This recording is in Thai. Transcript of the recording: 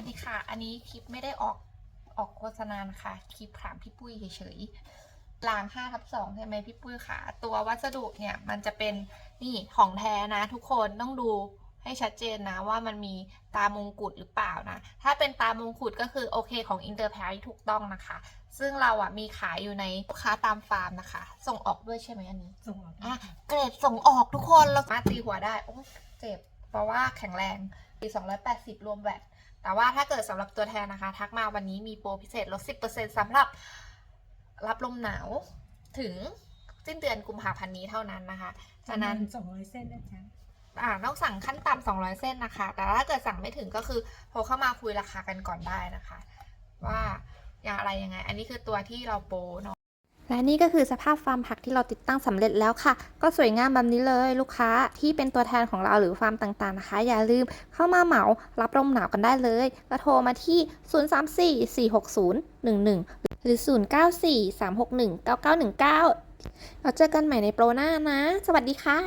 วัสดีค่ะ อันนี้คลิปไม่ได้ออกออกโฆษณานะคะคลิปถามพี่ปุ้ยเฉยๆราง5ทับ2ใช่ไหมพี่ปุ้ยค่ะ ตัววัสดุเนี่ยมันจะเป็นนี่ของแท้นะทุกคนต้องดูให้ชัดเจนนะว่ามันมีตามงกุฎหรือเปล่านะ ถ้าเป็นตามงกุฎก็คือโอเคของอินเตอร์แพรถูกต้องนะคะ ซึ่งเราอะมีขายอยู่ในลูกค้าตามฟาร์มนะคะ ส่งออกด้วยใช่ไหมอันนี้ ส่งออกอะเกรดส่งออกทุกคนเราสามารถตีหัวได้ โอ้เจ็บ เพราะว่าแข็งแรงปี280 รวมแวดแต่ว่าถ้าเกิดสำหรับตัวแทนนะคะ ทักมาวันนี้มีโปรพิเศษลด 10%สำหรับรับลมหนาวถึงสิ้นเดือนกุมภาพันธ์นี้เท่านั้นนะคะฉะนั้นสองร้อยเส้นนะจ๊ะอ่าต้องสั่งขั้นต่ำ200 เส้นนะคะ แต่ถ้าเกิดสั่งไม่ถึงก็คือโทรเข้ามาคุยราคากันก่อนได้นะคะ ว่าอย่างอะไรยังไง อันนี้คือตัวที่เราโปรเนาะ และนี่ก็คือสภาพฟาร์มผักที่เราติดตั้งสำเร็จแล้วค่ะ ก็สวยงามแบบนี้เลยลูกค้าที่เป็นตัวแทนของเราหรือฟาร์มต่างๆนะคะ อย่าลืมเข้ามาเหมารับลมหนาวกันได้เลยก็โทรมาที่ 034-460-11 หรือ 094-361-9919 เราเจอกันใหม่ในโปรหน้านะ สวัสดีค่ะ